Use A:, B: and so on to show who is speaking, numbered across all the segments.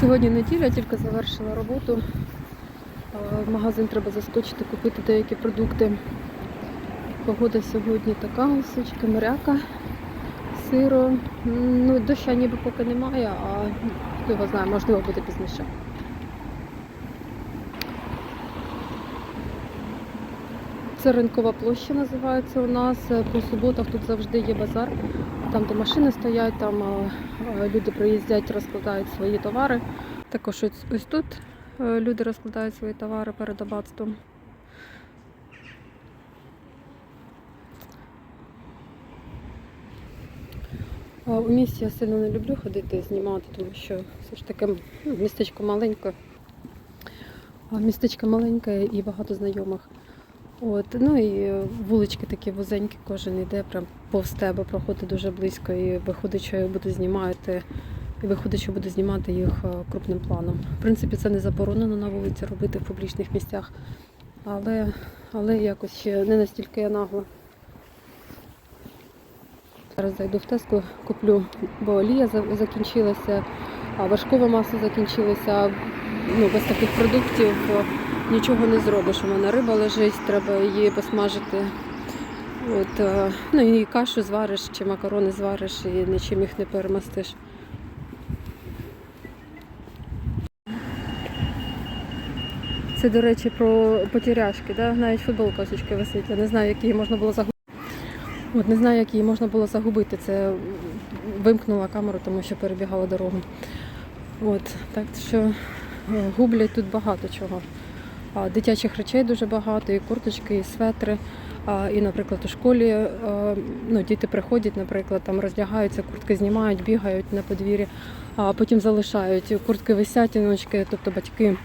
A: Сьогодні неділя, тільки завершила роботу. В магазин треба заскочити, купити деякі продукти. Погода сьогодні така, гусочка, моряка, сиро. Ну, доща ніби поки немає, а хто його знає, можливо, буде пізніше. Це ринкова площа називається у нас. По суботах тут завжди є базар. Там, де машини стоять, там е, е, люди приїздять, розкладають свої товари. Також ось, тут е, люди розкладають свої товари перед аббатством. У місті я сильно не люблю ходити знімати, тому що все ж таки ну, містечко маленьке. Містечко маленьке і багато знайомих. От, ну і вулички такі вузенькі, кожен йде прям повз тебе, проходить дуже близько і виходить, що я буду знімати, і виходить, що буду знімати їх е, крупним планом. В принципі, це не заборонено на вулиці робити в публічних місцях, але, але якось не настільки я нагла. Зараз зайду в Теску, куплю, бо олія закінчилася, а вершкове масло закінчилося. Ну, без таких продуктів нічого не зробиш. У мене риба лежить, треба її посмажити. От, е, ну і кашу звариш чи макарони звариш і нічим їх не перемастиш. Це, до речі, про потеряшки, да? навіть футболка осічки висить. Я не знаю, як її можна було загубити. От не знаю, як її можна було загубити. Це вимкнула камеру, тому що перебігала дорогу. От, так що е, гублять тут багато чого. Дитячих речей дуже багато, і курточки, і светри. І, наприклад, у школі е, ну, діти приходять, наприклад, там роздягаються, куртки знімають, бігають на подвір'ї, а потім залишають. Куртки висять, іночки, тобто батьки,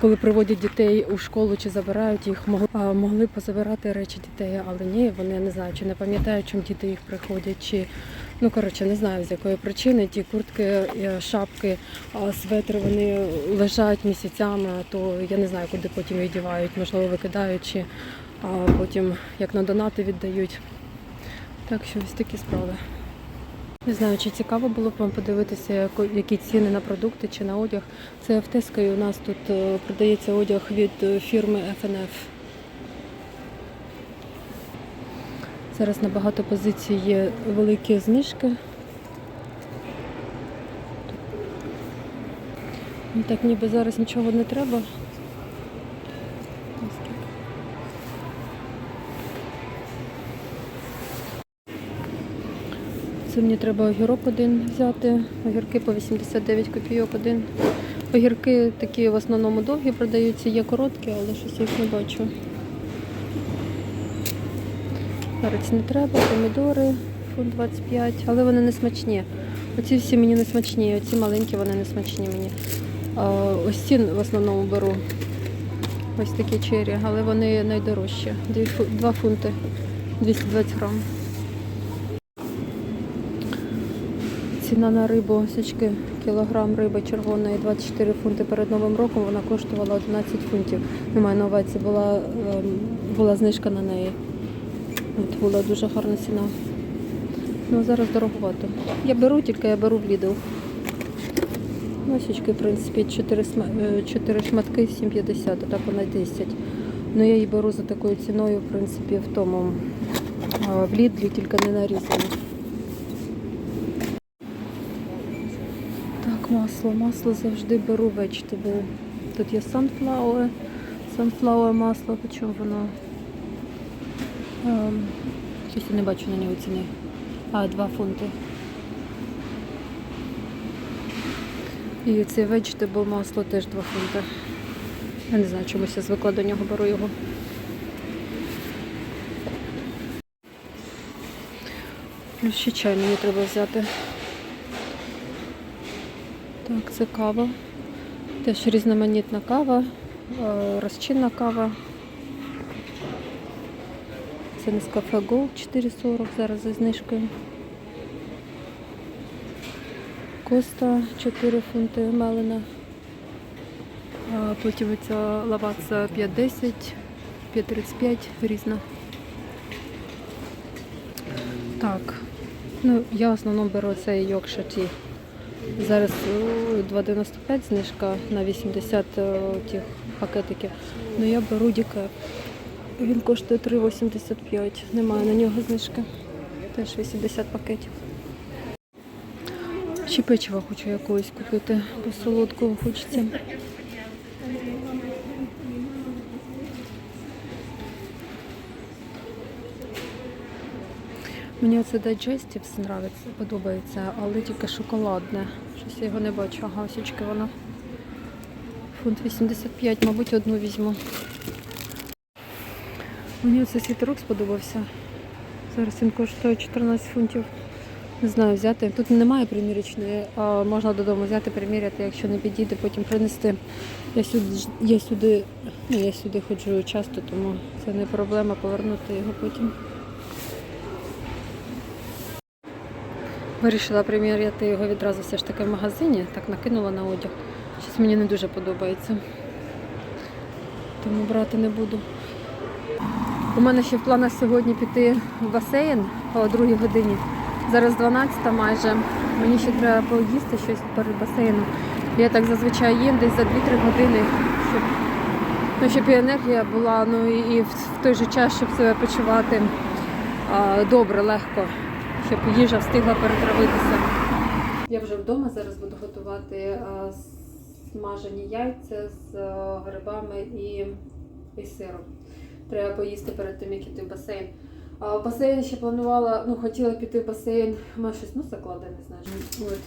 A: коли приводять дітей у школу чи забирають їх, могли, могли позабирати речі дітей, але ні, вони не знаю, чи не пам'ятають, чим діти їх приходять, чи ну коротше, не знаю з якої причини. Ті куртки, е, шапки, светри вони лежать місяцями, а то я не знаю, куди потім їх можливо, викидають, чи а потім як на донати віддають. Так що ось такі справи. Не знаю, чи цікаво було б вам подивитися, які ціни на продукти чи на одяг. Це в Тескаю у нас тут е, продається одяг від е, фірми FNF. Зараз на багато позицій є великі знижки. Ну, Так ніби зараз нічого не треба. Це мені треба огірок один взяти. Огірки по 89 копійок один. Огірки такі в основному довгі продаються, є короткі, але щось їх не бачу. Перець не треба, помідори фунт 25, але вони не смачні. Оці всі мені не смачні, оці маленькі вони не смачні мені. Ось ці в основному беру. Ось такі чері, але вони найдорожчі. 2 фунти 220 грам. Ціна на рибу січки, кілограм риби червоної 24 фунти перед Новим роком. Вона коштувала 11 фунтів. Не маю на увазі, була, ем, була знижка на неї. От була дуже гарна ціна. Ну, зараз дороговато. Я беру, тільки я беру в Lidl. Ну, в принципі, 4, 4 шматки 7,50, а так вона 10. Ну, я її беру за такою ціною, в принципі, в тому в Лідлі, тільки не нарізано. Так, масло. Масло завжди беру vegetable. Тут є sunflower. Sunflower масло, почому воно? Ем, щось я не бачу на нього ціни. А, 2 фунти. І це vegetable масло теж 2 фунти. Я не знаю, чомусь я звикла до нього, беру його. Плюс ще чай мені треба взяти. Так, це кава. Теж різноманітна кава, е, розчинна кава. Це Nescafe Gold 4,40 зараз за знижкою. Коста 4 фунти мелена. А потім оця лаваца 5,10, 5,35 різна. Так. Ну, я в основному беру цей Tea. Зараз 2,95 знижка на 80 е, тих пакетиків. Ну я беру дікеп. Він коштує 3,85. Немає на нього знижки. Теж 80 пакетів. Ще печива хочу якогось купити, бо солодкого хочеться. Мені оце Digestives нравиться, подобається, але тільки шоколадне. Щось я його не бачу. Ага, осічки воно. Фунт 85, мабуть, одну візьму. Мені оце світерок сподобався. Зараз він коштує 14 фунтів. Не знаю, взяти. Тут немає примірочної, а можна додому взяти, приміряти, якщо не підійде, потім принести. Я сюди, я сюди, ну, я сюди ходжу часто, тому це не проблема повернути його потім. Вирішила приміряти його відразу все ж таки в магазині, так накинула на одяг. Щось мені не дуже подобається. Тому брати не буду. У мене ще в планах сьогодні піти в басейн о 2 годині. Зараз 12 майже. Мені ще треба поїсти щось перед басейном. Я так зазвичай їм десь за 2-3 години, щоб, ну, щоб і енергія була, ну і, в той же час, щоб себе почувати а, добре, легко, щоб їжа встигла перетравитися. Я вже вдома зараз буду готувати а, смажені яйця з а, грибами і, і сиром. Треба поїсти перед тим, як іти в басейн. А в басейн ще планувала, ну хотіла піти в басейн, у мене щось ну закладе, не знаю. От.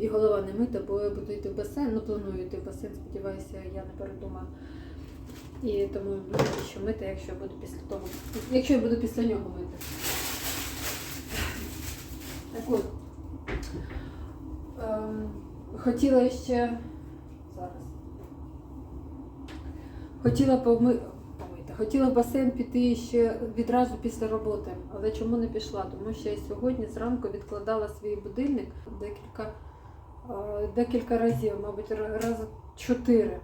A: І голова не мита, бо я буду йти в басейн. Ну планую йти в басейн, сподіваюся, я не передумаю. І тому буду що мити, якщо я буду після того. Якщо я буду після нього мити. Так от. Ем, хотіла ще зараз. Хотіла поми... помити. Хотіла в басейн піти ще відразу після роботи, але чому не пішла? Тому що я сьогодні зранку відкладала свій будильник декілька, е, декілька разів, мабуть, раз чотири.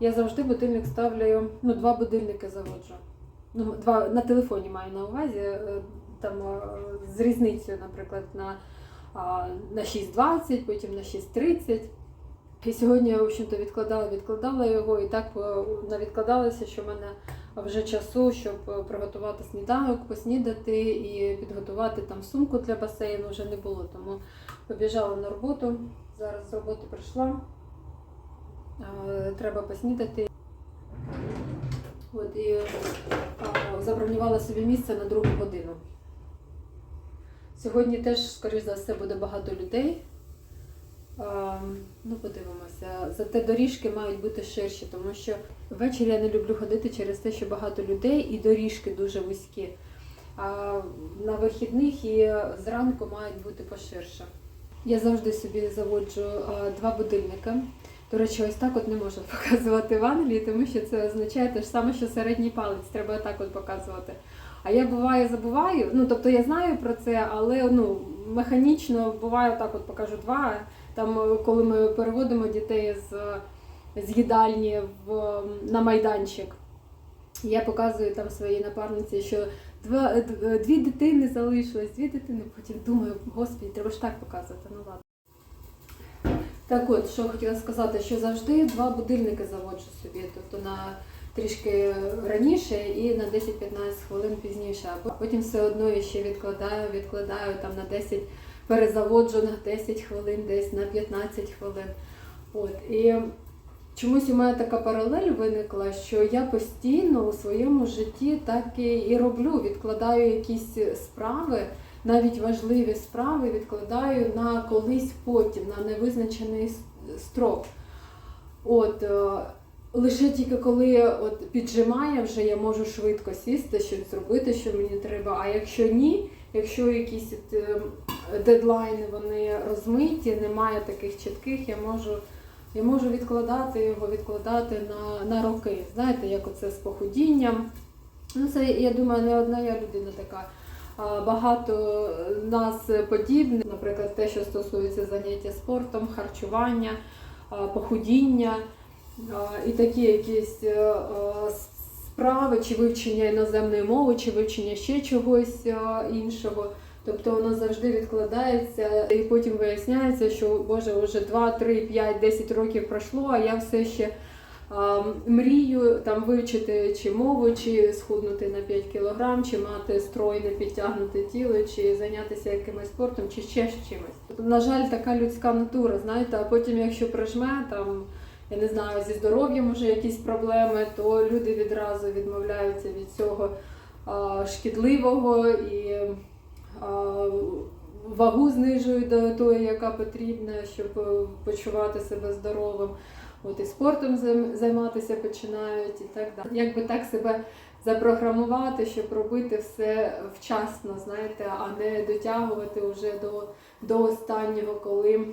A: Я завжди будильник ставлю, ну, два будильники заводжу. Ну, два на телефоні маю на увазі, е, там е, з різницею, наприклад, на, на 6.20, потім на 6.30. І сьогодні я, в общем-то, відкладала, відкладала його і так навідкладалася, що в мене вже часу, щоб е, приготувати сніданок, поснідати і підготувати там сумку для басейну вже не було. Тому побіжала на роботу. Зараз з роботи прийшла. Треба поснідати. От, і е, забронювала собі місце на другу годину. Сьогодні теж, скоріш за все, буде багато людей. Ну, подивимося. Зате доріжки мають бути ширші, тому що ввечері я не люблю ходити через те, що багато людей і доріжки дуже вузькі. А на вихідних і зранку мають бути поширше. Я завжди собі заводжу два будильники. До речі, ось так от не можна показувати в Англії, тому що це означає те ж саме, що середній палець треба так от показувати. А я буває забуваю, ну тобто я знаю про це, але ну механічно буває так, от покажу два. Там, е, коли ми переводимо дітей з, з їдальні в, на майданчик, я показую там своїй напарниці, що два, е, е, дві дитини залишилось, дві дитини. Потім думаю, господи, треба ж так показувати. Ну ладно. Так от, що хотіла сказати, що завжди два будильники заводжу собі, тобто на трішки раніше і на 10-15 хвилин пізніше. А потім все одно я ще відкладаю, відкладаю там на 10, перезаводжу на 10 хвилин, десь на 15 хвилин. От. І чомусь у мене така паралель виникла, що я постійно у своєму житті так і, роблю, відкладаю якісь справи, навіть важливі справи відкладаю на колись потім, на невизначений строк. От, е, лише тільки коли от піджимає вже, я можу швидко сісти, щось зробити, що мені треба. А якщо ні, якщо якісь е, дедлайни вони розмиті, немає таких чітких, я можу, я можу відкладати його, відкладати на, на роки. Знаєте, як оце з похудінням. Ну, це, я думаю, не одна я людина така. Багато нас подібних, наприклад, те, що стосується заняття спортом, харчування, похудіння і такі якісь е, е, справи, чи вивчення іноземної мови, чи вивчення ще чогось іншого. Тобто воно завжди відкладається, і потім виясняється, що Боже, вже 2, 3, 5, 10 років пройшло, а я все ще а, мрію там вивчити чи мову, чи схуднути на 5 кілограм, чи мати стройне підтягнуте тіло, чи зайнятися якимось спортом, чи ще чимось. На жаль, така людська натура, знаєте, а потім, якщо прижме там. Я не знаю, зі здоров'ям вже якісь проблеми, то люди відразу відмовляються від цього шкідливого і вагу знижують до тої, яка потрібна, щоб е, почувати себе здоровим. От і спортом займатися починають і так далі. Як би так себе запрограмувати, щоб робити все вчасно, знаєте, а не дотягувати вже до, до останнього, коли,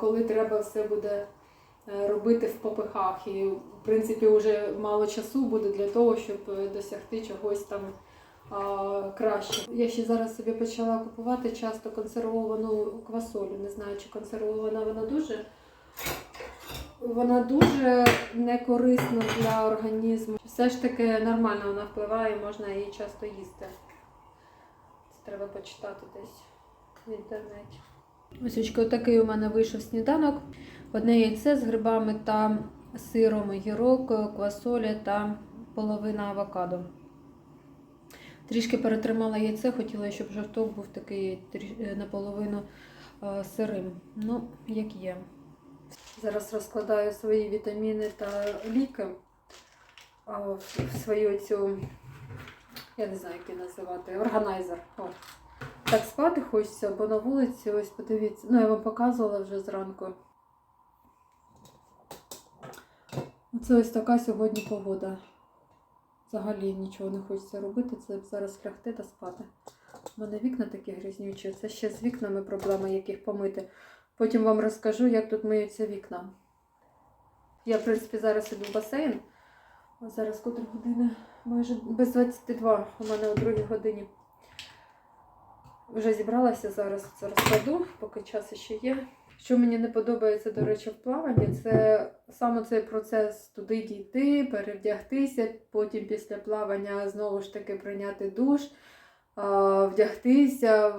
A: коли треба все буде робити в попихах. І в принципі вже мало часу буде для того, щоб е, досягти чогось там а, краще. Я ще зараз собі почала купувати часто консервовану квасолю. Не знаю, чи консервована вона дуже. Вона дуже не корисна для організму. Все ж таки нормально вона впливає, можна її часто їсти. Це треба почитати десь в інтернеті. Ось очко, такий у мене вийшов сніданок. Одне яйце з грибами та сиром, гірок, квасоля та половина авокадо. Трішки перетримала яйце, хотіла, щоб жовток був такий е, наполовину е, сирим. Ну, як є. Зараз розкладаю свої вітаміни та ліки в свою цю, я не знаю, як її називати, органайзер. О. Так спати хочеться, бо на вулиці, ось подивіться. Ну, я вам показувала вже зранку. Це ось така сьогодні погода. Взагалі нічого не хочеться робити, це зараз лягти та спати. У мене вікна такі грязнючі. Це ще з вікнами проблема, яких помити. Потім вам розкажу, як тут миються вікна. Я, в принципі, зараз іду в басейн. А зараз котра година? Майже без 22 у мене о другій годині. Вже зібралася зараз це розкладу, поки час ще є. Що мені не подобається, до речі, в плаванні, це саме цей процес туди дійти, перевдягтися, потім після плавання знову ж таки прийняти душ, вдягтися,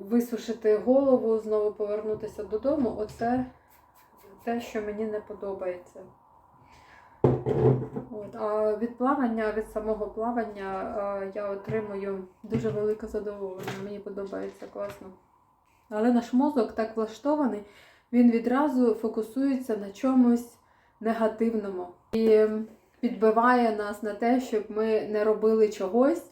A: висушити голову, знову повернутися додому. Оце те, що мені не подобається. От. А від плавання, від самого плавання е, я отримую дуже велике задоволення. Мені подобається класно. Але наш мозок так влаштований, він відразу фокусується на чомусь негативному і підбиває нас на те, щоб ми не робили чогось,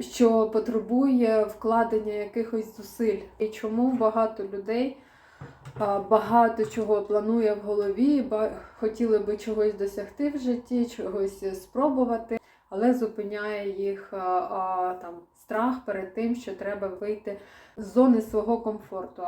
A: що потребує вкладення якихось зусиль. І чому багато людей багато чого планує в голові, хотіли би чогось досягти в житті, чогось спробувати, але зупиняє їх там страх перед тим, що треба вийти з зони свого комфорту.